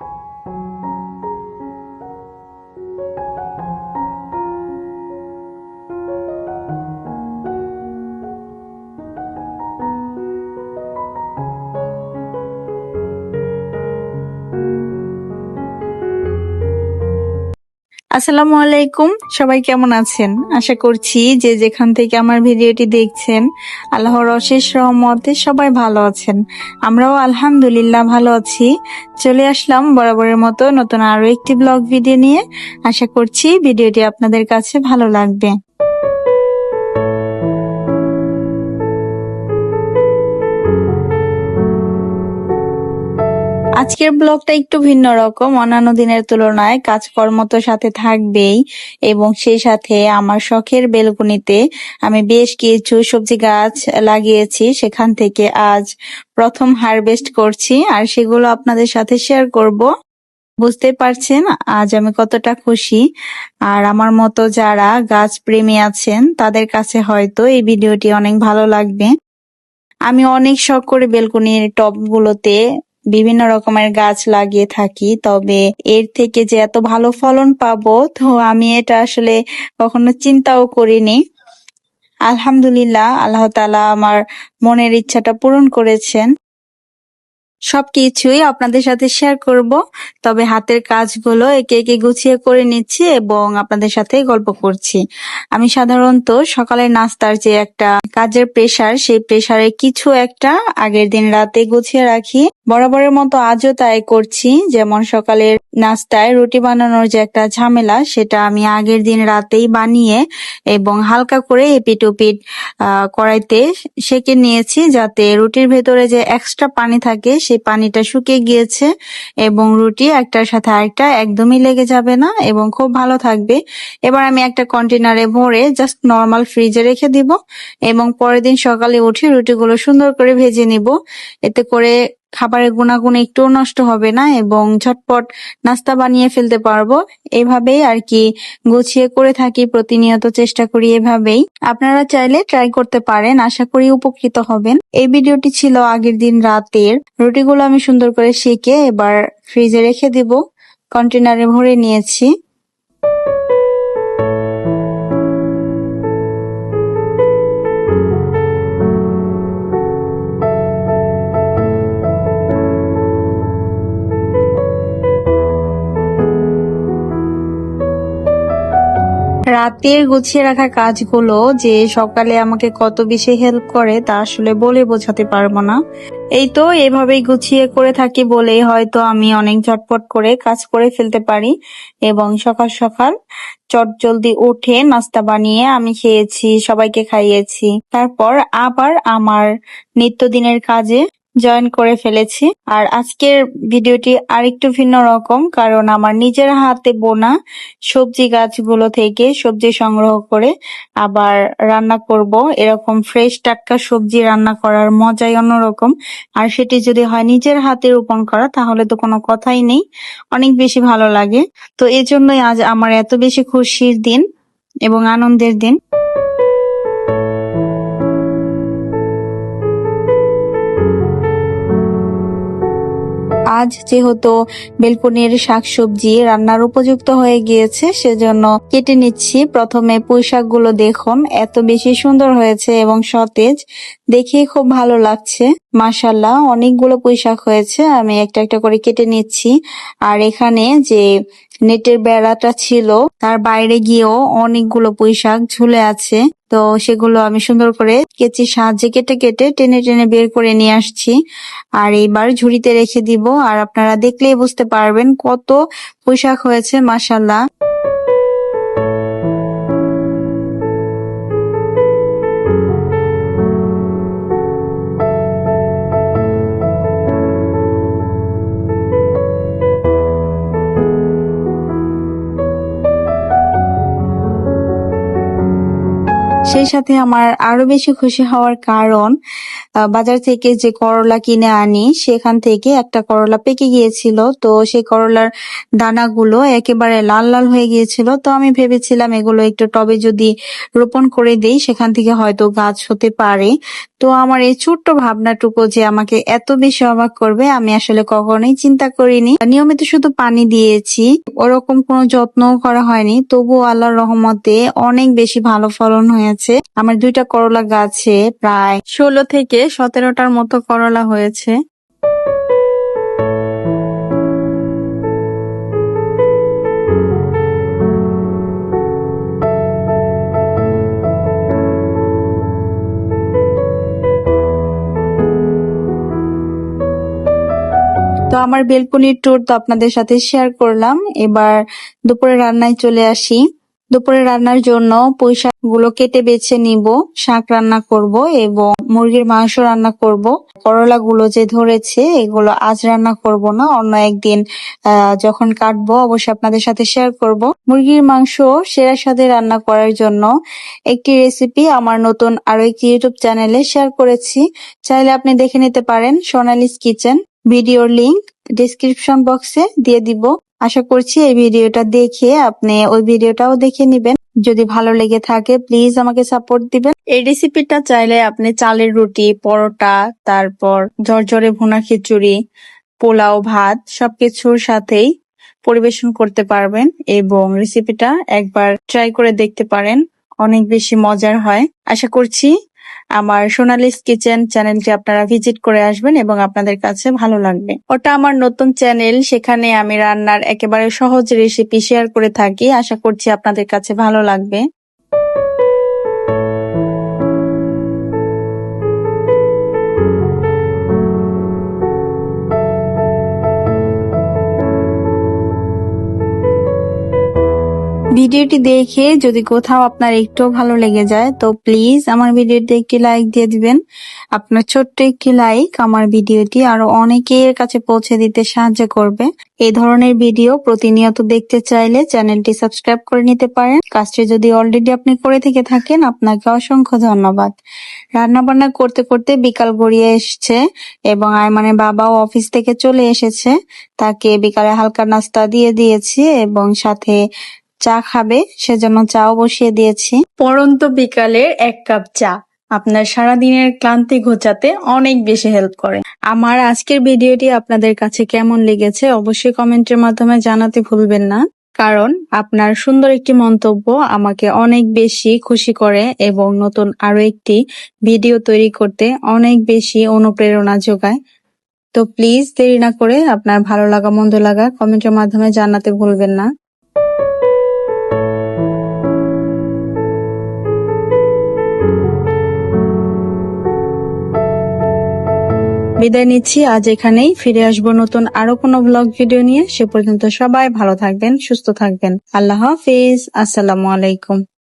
Thank you. আসসালামু আলাইকুম। সবাই কেমন আছেন? আশা করছি যে যেখান থেকে আমার ভিডিওটি দেখছেন, আল্লাহর অশেষ রহমতে সবাই ভালো আছেন। আমরাও আলহামদুলিল্লাহ ভালো আছি। চলে আসলাম বরাবরের মতো নতুন আরও একটি ব্লগ ভিডিও নিয়ে। আশা করছি ভিডিওটি আপনাদের কাছে ভালো লাগবে। আজকের ব্লগটা একটু ভিন্ন রকম, অন্যান্য দিনের তুলনায় কাজকর্ম তো সাথে থাকবেই এবং সেই সাথে আমার শখের বেলকুনিতে আমি বেশ কিছু সবজি গাছ লাগিয়েছি। সেখান থেকে আজ প্রথম হারভেস্ট করছি আর সেগুলো আপনাদের সাথে শেয়ার করব। বুঝতে পারছেন আজ আমি কতটা খুশি। আর আমার মতো যারা গাছ প্রেমী আছেন, তাদের কাছে হয়তো এই ভিডিওটি অনেক ভালো লাগবে। আমি অনেক শখ করে বেলকনির টবগুলোতে বিভিন্ন রকমের গাছ লাগিয়ে থাকি, তবে এর থেকে যে এত ভালো ফলন পাবো, তো আমি এটা আসলে কখনো চিন্তাও করিনি। আলহামদুলিল্লাহ, আল্লাহ তালা আমার মনের ইচ্ছাটা পূরণ করেছেন। সবকিছুই আপনাদের সাথে শেয়ার করব, তবে হাতের কাজগুলো একে একে গুছিয়ে করে নিচ্ছি এবং আপনাদের সাথে গল্প করছি। আমি সাধারণত সকালের নাস্তার যে একটা কাজের প্রেসার সেই প্রেসারে কিছু একটা আগের দিন রাতে গুছিয়ে রাখি। বরাবরের মতো আজও তাই করছি, যেমন সকালের নাস্তায় রুটি বানানোর যে একটা ঝামেলা, সেটা আমি আগের দিন রাতেই বানিয়ে এবং হালকা করে এপিট ওপিট কড়াইতে সেকে নিয়েছি যাতে রুটির ভেতরে যে এক্সট্রা পানি থাকে, সেই পানিটা শুকিয়ে গিয়েছে এবং রুটি একটার সাথে আরেকটা একদমই লেগে যাবে না এবং খুব ভালো থাকবে। এবার আমি একটা কন্টেনারে ভরে জাস্ট নর্মাল ফ্রিজে রেখে দিব এবং পরের দিন সকালে উঠে রুটিগুলো সুন্দর করে ভেজে নিব। এতে করে খাবারের গুণাগুণ একটুও নষ্ট হবে না এবং ঝটপট নাস্তা বানিয়ে ফেলতে পারব। এভাবেই আর কি গুছিয়ে করে থাকি, প্রতিনিয়ত চেষ্টা করি এভাবেই। আপনারা চাইলে ট্রাই করতে পারেন, আশা করি উপকৃত হবেন। এই ভিডিওটি ছিল আগের দিন রাতের। রুটিগুলো আমি সুন্দর করে সেকে এবার ফ্রিজে রেখে দিব। কন্টেনারে ভরে নিয়েছি। রাতের গুছিয়ে রাখা কাজগুলো যে সকালে আমাকে কত বেশি হেল্প করে তা আসলে বলে বোঝাতে পারব না। এই তো এভাবেই গুছিয়ে করে থাকি বলেই হয়তো আমি অনেক ঝটপট করে কাজ করে ফেলতে পারি এবং সকাল সকাল চট জলদি উঠে নাস্তা বানিয়ে আমি খেয়েছি, সবাইকে খাইয়েছি। তারপর আবার আমার নিত্যদিনের কাজে জয়েন করে ফেলেছি। আর আজকের ভিডিওটি আরেকটু ভিন্ন রকম, কারণ আমার নিজের হাতে বোনা সবজি গাছগুলো থেকে সবজি সংগ্রহ করে আবার রান্না করব। এরকম ফ্রেশ টাটকা সবজি রান্না করার মজাই অন্যরকম। আর সেটি যদি হয় নিজের হাতে রোপণ করা, তাহলে তো কোনো কথাই নেই। অনেক বেশি ভালো লাগে। তো এই জন্যই আজ আমার এত বেশি খুশির দিন এবং আনন্দের দিন। আজ যেহেতু বেলকনির শাকসবজি রান্নার উপযুক্ত হয়ে গিয়েছে, সেজন্য কেটে নিচ্ছি। প্রথমে পুঁই শাকগুলো দেখুন, এত বেশি সুন্দর হয়েছে এবং সতেজ। দেখে খুব ভালো লাগছে। মাসাল্লাহ অনেকগুলো পুঁই হয়েছে, আমি একটা একটা করে কেটে নিচ্ছি। আর এখানে যে নেটের বেড়াটা ছিল, তার বাইরে গিয়েও অনেকগুলো পুঁই ঝুলে আছে। তো সেগুলো আমি সুন্দর করে কেচির সাহায্যে কেটে কেটে টেনে টেনে বের করে নিয়ে আসছি। আর এইবার ঝুড়িতে রেখে দিব। আর আপনারা দেখলেই বুঝতে পারবেন কত পোশাক হয়েছে মাসাল্লাহ সেই সাথে আমার আরও বেশি খুশি হওয়ার কারণ বাজার থেকে যে করলা কিনে আনি, সেখান থেকে একটা করলা পেকে গিয়েছিল। তো সেই করলার দানাগুলো একেবারে লাল লাল হয়ে গিয়েছিল। তো আমি ভেবেছিলাম এগুলো একটু টবে যদি রোপণ করে দেই, সেখান থেকে হয়তো গাছ হতে পারে। তো আমার এই ছোট্ট ভাবনাটুকু যে আমাকে এত বেশি অবাক করবে, আমি আসলে কখনোই চিন্তা করিনি। নিয়মিত শুধু পানি দিয়েছি, ওরকম কোনো যত্নও করা হয়নি। তবুও আল্লাহর রহমতে অনেক বেশি ভালো ফলন হয়েছে। আমার দুইটা করলা গাছে প্রায় ষোলো থেকে সতেরোটার মতো করলা হয়েছে। তো আমার বেলকনির ট্যুর তো আপনাদের সাথে শেয়ার করলাম। এবার দুপুরে রান্নায় চলে আসি। দুপুরে রান্নার জন্য পুঁই গুলো কেটে বেছে নিব, শাক রান্না করব এবং মুরগির মাংস রান্না করব। করলা গুলো যে ধরেছে, এগুলো আজ রান্না করব না, অন্য একদিন যখন কাটবো অবশ্যই আপনাদের সাথে শেয়ার করব। মুরগির মাংস সেরা স্বাদে রান্না করার জন্য একটি রেসিপি আমার নতুন আরও একটি ইউটিউব চ্যানেলে শেয়ার করেছি। চাইলে আপনি দেখে নিতে পারেন সোনালিস কিচেন। ভিডিওর লিংক ডিসক্রিপশন বক্সে দিয়ে দিব। আশা করছি এই ভিডিওটা দেখে আপনি ওই ভিডিওটাও দেখে নিবেন। যদি ভালো লেগে থাকে প্লিজ আমাকে সাপোর্ট দিবেন। এই রেসিপিটা চাইলে আপনি চালের রুটি, পরোটা, তারপর ঝরঝরে ভুনা খিচুড়ি, পোলাও, ভাত সবকিছুর সাথেই পরিবেশন করতে পারবেন এবং রেসিপিটা একবার ট্রাই করে দেখতে পারেন। অনেক বেশি মজার হয়। আশা করছি আমার সোনালিস কিচেন চ্যানেলটি আপনারা ভিজিট করে আসবেন এবং আপনাদের কাছে ভালো লাগবে। ওটা আমার নতুন চ্যানেল, সেখানে আমি রান্নার একেবারে সহজ রেসিপি শেয়ার করে থাকি। আশা করছি আপনাদের কাছে ভালো লাগবে। ভিডিওটি দেখে যদি কোথাও আপনার একটু ভালো লেগে যায়, তো প্লিজ আমার ভিডিওতে একটি লাইক দিয়ে দিবেন। আপনার ছোট্ট একটি লাইক আমার ভিডিওটি আরও অনেকের কাছে পৌঁছে দিতে সাহায্য করবে। এই ধরনের ভিডিও প্রতিনিয়ত দেখতে চাইলে চ্যানেলটি সাবস্ক্রাইব করে নিতে পারেন। কাজটি যদি অলরেডি আপনি করে থেকে থাকেন, আপনাকে অসংখ্য ধন্যবাদ। রান্না বান্না করতে করতে বিকাল গড়িয়ে এসছে এবং আয়মানের বাবাও অফিস থেকে চলে এসেছে। তাকে বিকালে হালকা নাস্তা দিয়ে দিয়েছি এবং সাথে চা খাবে, সেজন্য চাও বসিয়ে দিয়েছি। পরন্ত বিকালের এক কাপ চা। আপনার সারাদিনের ক্লান্তি ঘোচাতে অনেক বেশি হেল্প করে। আমার আজকের ভিডিওটি আপনাদের কাছে কেমন লেগেছে অবশ্যই কমেন্টের মাধ্যমে জানাতে ভুলবেন না। কারণ আপনার সুন্দর একটি মন্তব্য আমাকে অনেক বেশি খুশি করে এবং নতুন আরও একটি ভিডিও তৈরি করতে অনেক বেশি অনুপ্রেরণা যোগায়। তো প্লিজ দেরি না করে আপনার ভালো লাগা, মন্দ লাগা কমেন্টের মাধ্যমে জানাতে ভুলবেন না। বিদায় নিচ্ছি। আজ এখানেই ফিরে আসব নতুন আরও কোনো ব্লগ ভিডিও নিয়ে। সে পর্যন্ত সবাই ভালো থাকবেন, সুস্থ থাকবেন। আল্লাহ হাফিজ। আসসালামু আলাইকুম।